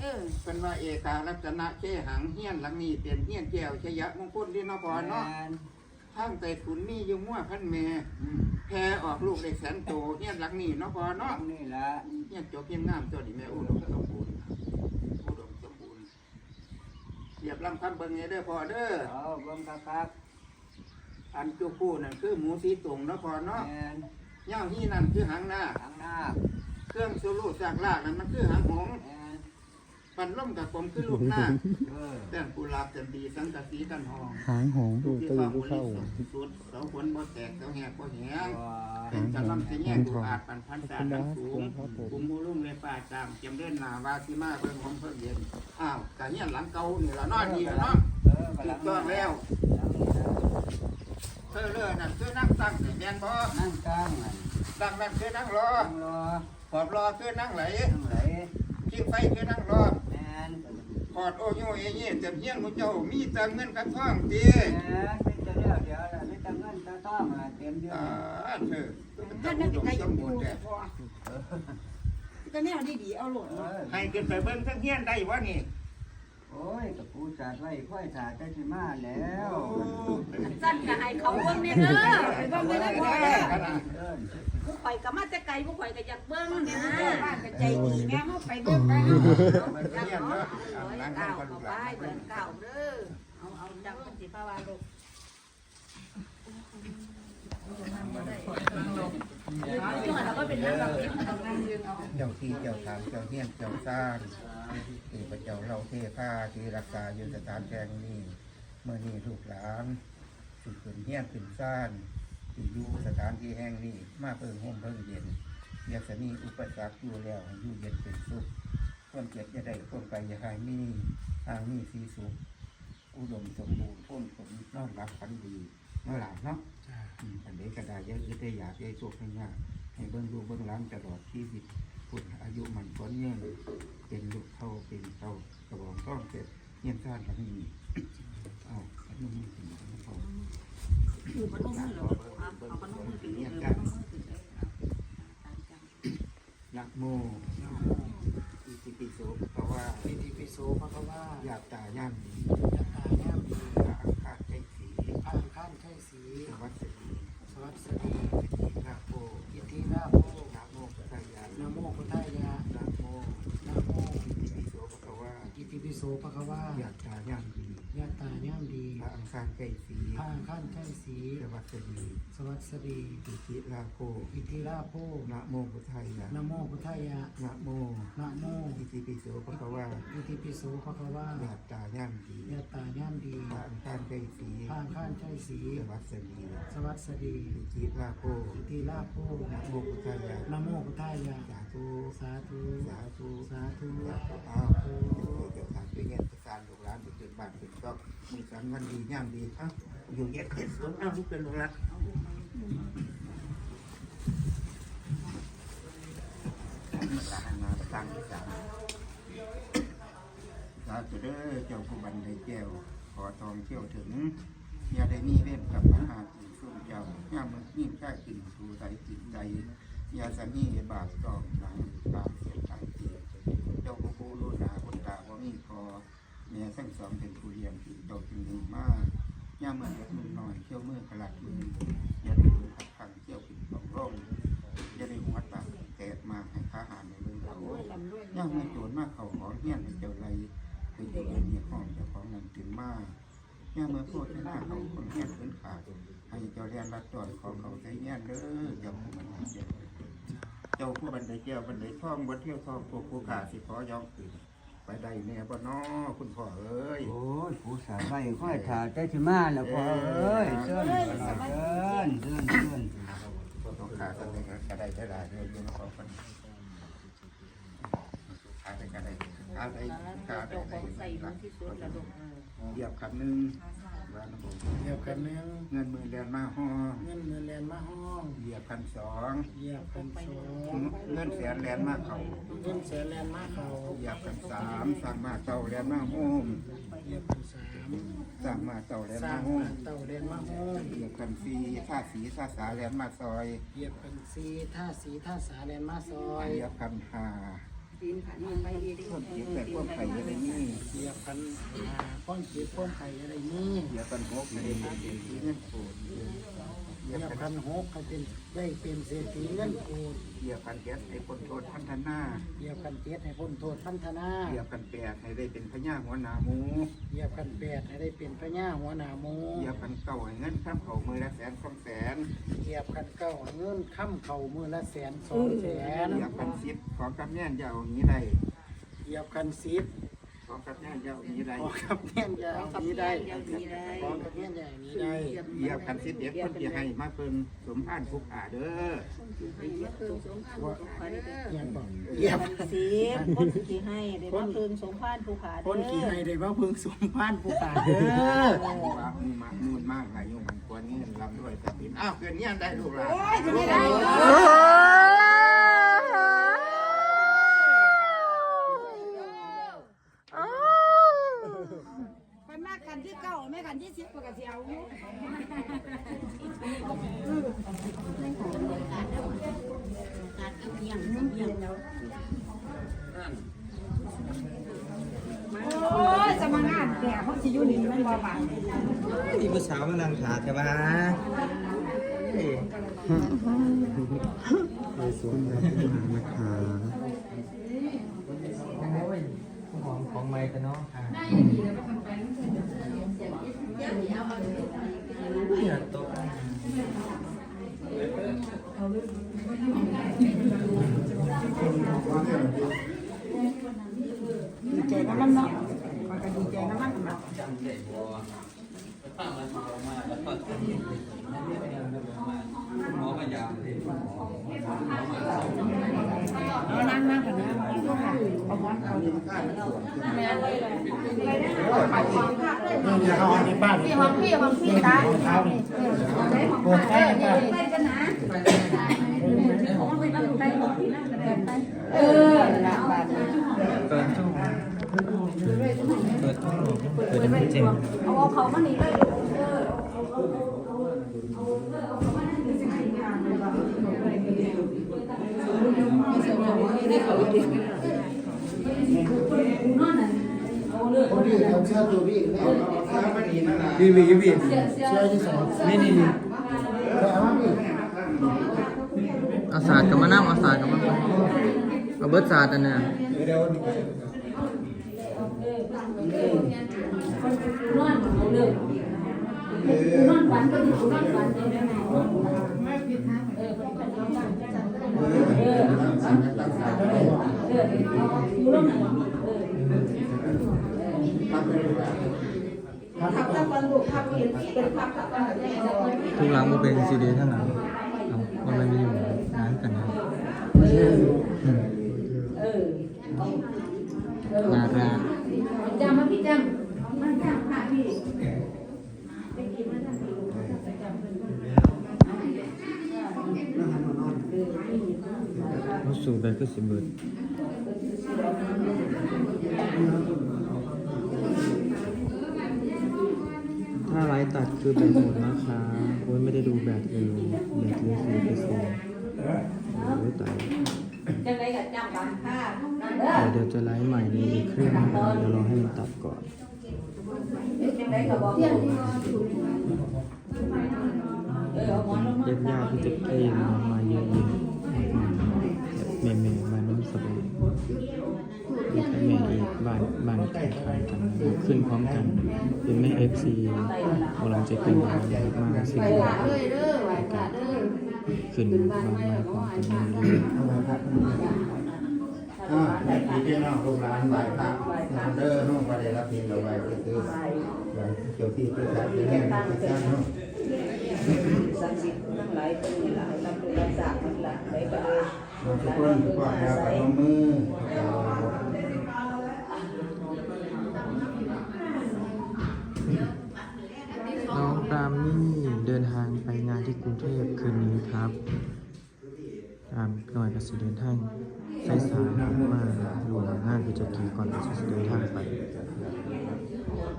เออเป็นว่าเอกาลักษณะเชหังเฮียนหลังนี้เป็นเฮียนแก้วชยะมงคลที่นพเนาะแม่นทางแต่ขุนนี่อยุ่งว่าพันแม่อืมแพ้ออกลูกเด็กแสนโตเฮียนหลังนี้นพน้อเนาะงนี่ละเฮียนจบเพียงงามตัวนี้แม่อุดมสมบูรณ์อุดมสมบูรณ์เรียบลำคำเบิ่งเด้อพอเด้อเอาเบิ่งคักอันจุปูนั่นคือหมูสีตุ่งเนาะพอๆเนาะแม่นย่างที่นั่นคือหางหน้าทางหน้า เครื่องสูรูจากลากนั่นมันคือหางหง ส์แม่นปันล่มกับผมคือลูกหน้าเออแต่กุหลาบจันดีสังกะสีกันหองหางหงส์ลูกตื่ที่นฟังผู้บริเข้าสุทธิ์สุดเสาขนบ่แตกเสาแหกบ่แหงว่าเป็นจันลำสิแยกดูอาจปันพันษาทันสูงครับผมกุมมูลุ่มเลยป่าจามเจียมเดินหนาวาสิมาเพิ่งของเพิ่งเย็นอ้าวกะเฮียนหลังเก่านี่ละเนอนนี่ละเนาะเออถูกต้องแล้วหลังนี่ละเธอเลื่อนั่นคือนั่งตั้งนี่แม่นบ่นั่งกลางนั่นตั้งนั่นคือนั่งรอนั่งรอขอบรอคือนั่งไหลนั่งไหล ชิงไฟคือนั่งรอแม่นขอดโอโยเอเย่เต็มเฮียนมุเจ้ามีแต่เงินกับทองตีแม่นเป็นจะเดียวเดียวละไม่ต้องเงินต้องทองอะเต็มเดือนอ่าเธอท่าท่านนนั่นั่นนเป็เป็นนใครใครอสยู่มดูบูรณ์แท้พอก็แนวดีๆเอาโหลดเอเนาะอให้ขึ้นไปเบิ่งทั้งเฮียนได้วะนี่โอ้ยกับปูสาดไว้ค่อยสาดได้สิมาแล้วสั้นก็ให้เขาเบิ่งเนี่ยเด้อไปบ้างไม่ได้พอได้แล้วขนาดเดิน ผู้ข่อยก็มาแต่ไกลผู้ข่อยก็อยากเบิ่งแม่นะเจ้าบ้านก็ใจดีแม่เฮาไปเบิ่งไปเฮาจังเนาะร้อยเก้าเข้าไปเดือนเก้าเด้อเอาเอาจังมันสิพาวาลูกจังหวัดเราก็เป็นนักแบบนี้เจ้าที่เจ้าทางเจ้าเฮียนเจ้าสร้างที่พระเจ้าเราเทพาที่รักษาอยู่สถานแห่งนี้เมื่อนี้ลูกหลานที่ขึ้นเฮียนขึ้นสร้าง ที่อยู่สถานที่แห่งนี้มาเพิ่งห่มเพิ่งเย็นอยากจะมีอุปสรรคอยู่แล้วให้อยู่เย็นเป็นสุขคนเจ็บจะได้คนไปอย่าให้มีทางมีสีสุขอุดมสมบูรณ์พ้นผลนอนรับฝันดีเมื่อหลานเนาะอืมอันนี้ก็ได้เยอะได้อยากได้โชคให้ยากให้เบิ่งดูเบิ่งร้านตลอดชีวิตพุทธอายุมันพ้อนเงี้ยเป็นลูกเท่าเป็นเท่ากระบอกต้องเสร็จเงี้ยซ่านกันนี่อ้าวอันนี้มีสิ่งที่เขา นมือเหรอเอาเอาบนมือถึงเงี้ยเลยกันนะโมอิติปิโสเพราะว่าอิติปิโสภะคะวาอยากตาย่างดียัตตาย่ามดีพระอังคาใจสีพระอังคารไข่สีสวัสดีสวัสดี อิทินาโภ อิทิราโภ นะโมพุทธายา นะโมพุทธายะ นะโม นะโม อิติปิโสภะคะวา อิติปิโสภะคะวา อยากตาย่างดี ยัตตาย่าม ดีพระอังคารไก่สีพระอังคารไข่สีสวัสดีสวัสดีอิทิลาโภอิทิราโภนะโมพุทธายานะโมพุทธายะนะโมนะโมอิติปิโสภะคะวาอิติปิโสภะคะวาอยากตาย่างดียัตตาย่ามดีพระอังคารไก่สีพระอังคารไข่สีสวัสดีสวัสดีอิทิลาโภอิทิราโภนะโมพุทธายานะโมพุทธายะสาธุสาธุสาธุสาธุอ้าวเดี๋ยวทางไปเงี้ย การลูกหลานไปเกิดบ้านเกิดก็มีสันวันดีย่างดีครับอยู่เย็ดเย็ดสวนเอาวลูกเป็นลูกหลานสามมาสร้างที่สามสาธุเด้อเจ้าผู้บันไดแก้วขอทองเที่ยวถึงอย่าได้มีเว้นกับอาหารอื่นสุ่มเจ้าย่ามันยิ่งแค่กินสูใสจิตใจอย่าสนีบาปตองหลังตามเสียตามเจ้าผู้รู้นาคนตาว่ามีคอ แม่ทั้งสองเป็นผู้เรียนที่เจ้าจึงหนึ่งมากย่าเมื่อเด็กมือหน่อยเที่ยวเมื่อกระลัดมืออย่าได้ดูขัดขังเที่ยวผิดของร่องย่าได้หัวตาแตกมาให้ข้าหาในเรื่องเขาย่างไม่อโจรมากเขาขอเฮี้ยนในเจ้าไรคือเจ้าเอ็นเนี่ยของเจ้าของนั่นถึงมากย่างเมื่อโคตรหน้าเขาคนเฮี้ยนขึ้นขาดให้เจ้าเรียนรัดต่อยของเขาใช้เงี้ยเด้อเจ้าผู้บันไดเจ้าเจ้าผู้บันไดเจ้าบันไดท่องบนเที่ยวท่องพวกผู้ขาสิขอยอมคืน ไปได้แน่บ่น้อคุณพ่อเอ้ย โอ้ยปูสาดไว้ค่อยสาดได้สิมาแล้วพ่อเอ้ยเชิญเชิญเชิญเชิญเชิญต้องขาตั้งแต่ก็ได้ได้ได้เรื่อยๆของคนขาได้ก็ได้ขาได้ขาได้เจ้าขได้องใส่มันที่สุดละลูกเหยียบขันหนึ่ง วางระบบเหยียบกันหนึ่งเงินมือเรียนมาห้องเงินเงินแลนมาห้องเหยียบพันสองเหยียบกันสองเงินแสนเรียนมาเขาเงินแสนแลนมาเขาเหยียบพันสามสั่งมาเต่าเรียนมาโฮมเหยียบกันสามสั่งมาเต่าเรียนสร้ามาโฮงมามเต่าแลนมาห้องเหยียบพันสีท่าสีท่าสาเรียนมาซอยเหยียบกันสีท่าสีท่าสาแลนมาซอยเหยียบพันหา ปีนขันมันไปอีกหควมเจ็บแต่ความไข่อะไรนี่เสียบพันหาข้อนเจ็บควมไข่อะไรนี่เหยียบกันหกในเป็นเศรษฐีเงินโกด เหเหยียียยบบกันพันหกให้เป็นได้เป็นเศรษฐีเงินโกดเหยียบกันเจ็ดให้คนโทษพันธนาเหยียบกันเจ็ดให้พ้นโทษพันธนาเหยียบกันแปดให้ได้เป็นพญาหัวหนาหมูเหยียบกันแปดให้ได้เป็นพระญ่าหัวหน้าโมเหยียบกันเก่าให้เงินข้ามเขามือละแสนสองแสนเหยียบกันเก้าเงินค่ำเข่ามือละแสนสองแสนเหยียบกันสิบของกับแน่นยาวนี้ได้เหยียบกันสิบ ของกับแน่นยาวนี้ได้ขอกับแน่นยาวนี้ได้ขอกับแน่นใหญ่นี้ได้เหยียบกันสิบเอ็ดคนที่ให้มาเพิ่นสมพานทุกอาเด้อยังบอกเหยียบสีคนที่ให้ได้มาเพิ่งสมพานผู้ขาคนขี่ให้ได้ว่าพึงสมพานผู้ขาเด้อว่ามูมากนูนมากอายุมันควรเงินลำด้วยแต่ปินอ้าวเกินเงี้ยได้ลูกหลานโอ้ยจะไม่ได้คนมากกันที่เก้าแม่กั นที่สิบกว่าเสียวอยู่โอ้ยจะมางานแต่เขาสิอยู่นี่มันบ่บาดมีผู้สาวมานั่งถาดกันมาไปสวนแบบที่มานะคะของของไม้กันเนาะค่ะ เนี่ยโต๊ะดีใจน้ำมันเนาะมันก็ดีใจน้ำมันเนาะหมอพยาเอนั่งนั่งกันนะเอาหมอนเขาดิ นี่จะเอาอันนี้บ้านพี่ของพี่ของพี่ตาเท้านี่เออไปกันนะเออละบาทเปิดช่องเปิดช่องเปิดไม่เจ๋งเอาเอาเขามานี่เลยคนที่เอาเสื้อตัวพี่ เนี่ยพี่พี่พี่เสื้อที่สองนี่นี่นี่แต่ว่าพี่เอาศาสตร์กับมานั่งเอาศาสตร์กับมาเอาเบิร์ดศาสตร์อันเนี่ยเดี๋ยวทุกหลังมั นเป็นซีดีทั้งหลังเอามันไม่มีอยู่ร้านกันนะนาราจำมาพี่จำมันจำค่ะพี่รู้สึกแบบก็สิเบิร์ดถ้า ไลฟ์ตัดคือแบบหมดนะคะโอ้ยไม่ได้ดูแบบเลยแบบเลยสี่เปอร์เซ็นต์โอ้ยตายจังไดก็จำบังค่าเดี๋ยวเดี๋ยวจะไลฟ์ใหม่ในอีกเครื่องนะครับเดี๋ยวรอให้มันตัดก่อนจังไดก็บอกเออเอาหมอนลงมาญาติญาติที่จะเกมมาเยอะๆแม่แม่ๆมาน้องสบายแล้วก็แม่อีก บ้านบ้านแข่งขันกันขึ้นพร้อมกันเป็นแม่เอฟซีกำลังจะขึ้นมามาสิบวันขึ้นมามาพร้อมกันเลยอ่าแม่พี่พี่น้องลูกหลานไหว้พระนามเด้อน้องก็ได้รับเพียงเราไหว้ก็คือไหว้เจ้าที่เจ้าทางที่แห่งที่สร้างเนาะสังสิทธิ์ทั้งหลายทั้งหลายรับรู้รับทราบมันหลายไปก็เลยเราทุกคนก็แล้วก็ลงมือ น้องปรามมี่เดินทางไปงาน ที่กรุงเทพคืนนี้ครับอ่าหน่อยก็สิเดินทางสายสายๆมาหลวงงานพิจกีก่อนก็จะเดินทางไป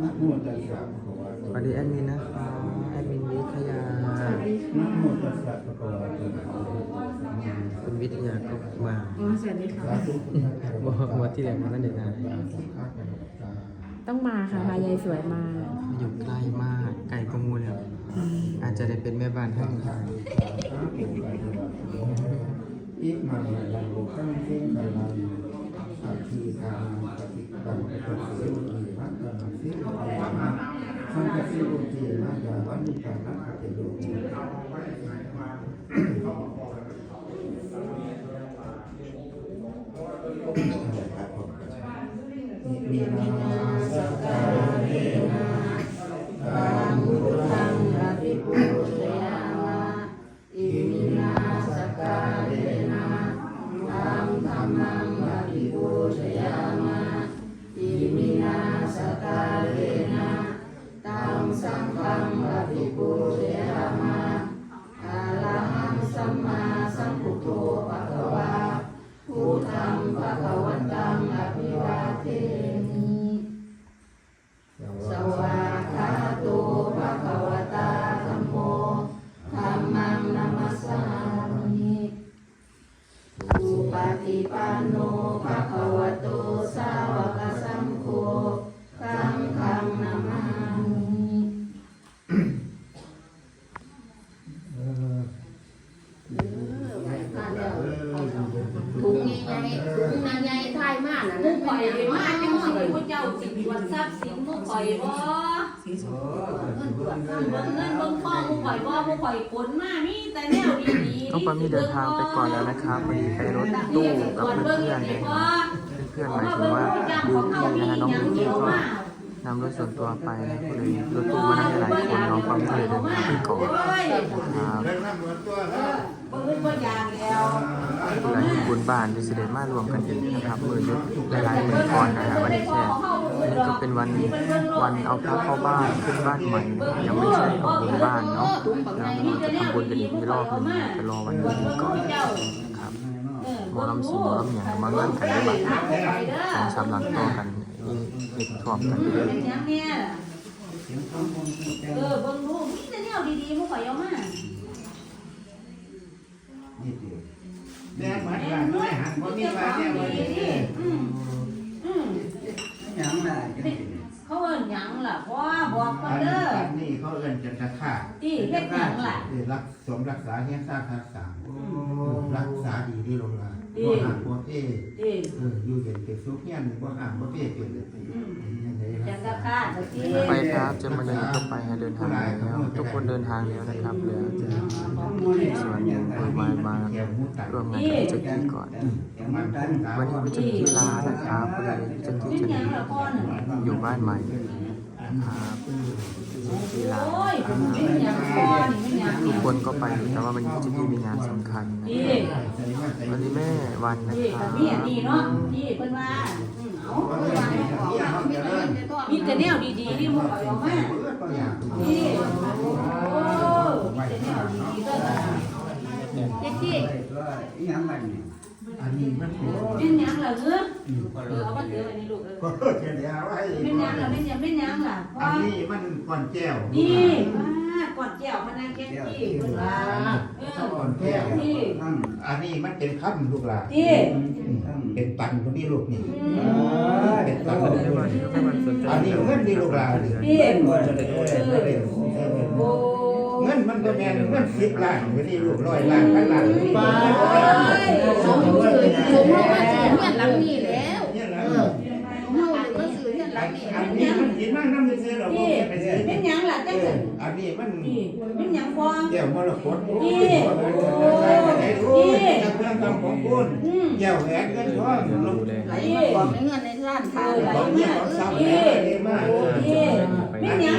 นะโมตัสสะภะคะวะสวัสดีแอดมินนะคะแอดมินวิทยานะโมตัสสะภะคะวะโตอะระหะโตสัมมาสัมพุทธัสสะคุณวิทยาก็มาสวัสดีค่ะสาธุพุทธัสสะบอกว่าที่แรกมันไม่ได้นานต้องมาค่ะพายายสวยมา อยู่ใกล้มากไกลกว่าหมูแล้ว อาจจะได้เป็นแม่บ้านให้อิมังลังขั้นเส้นกลังอาทีทางปฏิบัติปฏิเสธมัคคะสิกขาสังฆสิอุเทนะยาวันนิกานะเตโย ฏิปันโนภะคะวะโตสาวกสังโฆสังฆังนามามิถุงใหญ่ๆถุงใหญ่ๆทายมากน่ะ มุ นั่ ก น ข่อย เป็น มา หยัง จังสิพระเจ้าสิตรวจทรัพย์สินมุกข่อยบ่ เงินตรวจ เบิ่งเงินเบิ่งทองมุกข่อยบ่มุก ข่อยขนมามีแต่แนวดีๆต้องปามีเดินทางไปก่อนแล้วนะครับพอดีไปรถตู้กับเพื่อนๆเลยครับเพื่อนๆหมายถึงว่าบิวกิ้งนะฮะน้องบิวกิ้งก็นำรถส่วนตัวไปนะก็เลยรถตู้มานั่งได้หลายคนน้องปามีเลยเดินทางไปก่อนโอ้ยครับเรื่องน้ำเหมือนตัวแล้วบ่อื่นบ่อยากแล้วหลายบุญบ้านที่เสด็จมารวมกันอีกนะครับมือยุดหลายๆมือก่อนนะฮะวันนี้แค่ วันนี้ก็เป็นวันวันเอาพระเข้าบ้านขึ้นบ้านใหม่ยังไม่ใช่เอาบุญบ้านเนาะแล้วเราจะทำบุญกันอีกรอบหนึงไปรอวันนี้ก่อนครับหมอลำสิงหมอลำอย่างมาเงินกันได้บัตรสองสามหลังต่อกันเอกถ่วมกันไปเลยเป็นหยังเนี่ยเออเบิ่งดูมีแต่แนวดีๆมุกข่อยเอามานี่เดียวแม่เหมือนแม่กันนไม่หันบ่มีว่าเนี่ยบ่ดีดีๆอืมอืม หยังล่ะเขาเอิ้นหยังล่ะพ่อบอกเพิ่อันนเด้อนี้เขาเอิ้นจันทคาตที่เฮ็ดหยังล่ะ เออรักสมรักษาเฮียนสร้างทักษะรักษาดีที่โรงงานดี บ่ห่างบ่เอ้ที่เอออยู่เย็นเป็นสุขเฮียนบ่ห่างบ่เอ้เป็นเลยอืมยังไงจัรังกกะษาคาดสักทีไปครับเจอมันยังก็ไปให้เดินทางแล้วทุกคนเดินทางแล้วนะครับเหลือจะส่วนมือมามาร่วมงานกับพี่แจ็คกี้ก่อนมันตั้งวันนี้พี่แจ็คกี้ลานะครับพอดีพี่แจ็คกี้เป็นจะหยังล่ะพ่อน่ะอยู่บ้านใหม่ ครับทีลานทุกคนก็ไปอยู่แต่ว่าวันนี้พี่แจ็คกี้มีงานสำคัญนะที่วันนี้แม่วันนะครับนี่อันดีเนาะที่เพิ่นว่ามเอาเพิ่นว่ามีแต่แนวดีๆที่มุกข่อยเอามาที่โอ้มีแต่แนวดีๆเด้อเจ๊กี้ อันนี้มันเป็นเป็นหยังล่ะเด้อเออเอามาเดี๋ยวอันนี้ลูกเออก็เดี๋ยวไว้เป็นหยังล่ะเป็นหยังเป็นหยังล่ะพ่ออันนี้มันก่อนแก้วนี่มาก่อนแก้วพนักแก้ที่เพิ่นว่าเออ ก่อนแก้วที่อันนี้มันเป็นคำลูกหลานที่เป็นตันคนนี้ลูกนี่อืมเป็นตันแม่วันแม่วันสนใจอันนี้เงินที่ลูกหลานนี่ที่เโอ้ งินมันก็แม่นเงินสิบล้านวันนี้ลูกร้อยล้านพันล้านนี่ไปสมมติสมมติว่าซื้อเฮียนหลังนี้แล้วเนี่ยนะเฮาก็ซื้อเฮียนหลังนี้อันนี้มันกินมากน้ำซื้อเราที่ไปซื้อเป็นหยังล่ะจังซั่นอันนี้มันที่เป็นหยังพ่อแก้วมรกตนี่โอ้ยจะเพื่อนทำของคุณอืมแก้วแหวนเงินทองลูกดูแลไหลมาบอกในเงินในร้านค้าเออไหลของมาเนี่ยของเออซ้ำที่เลยมากที่เป็นยัง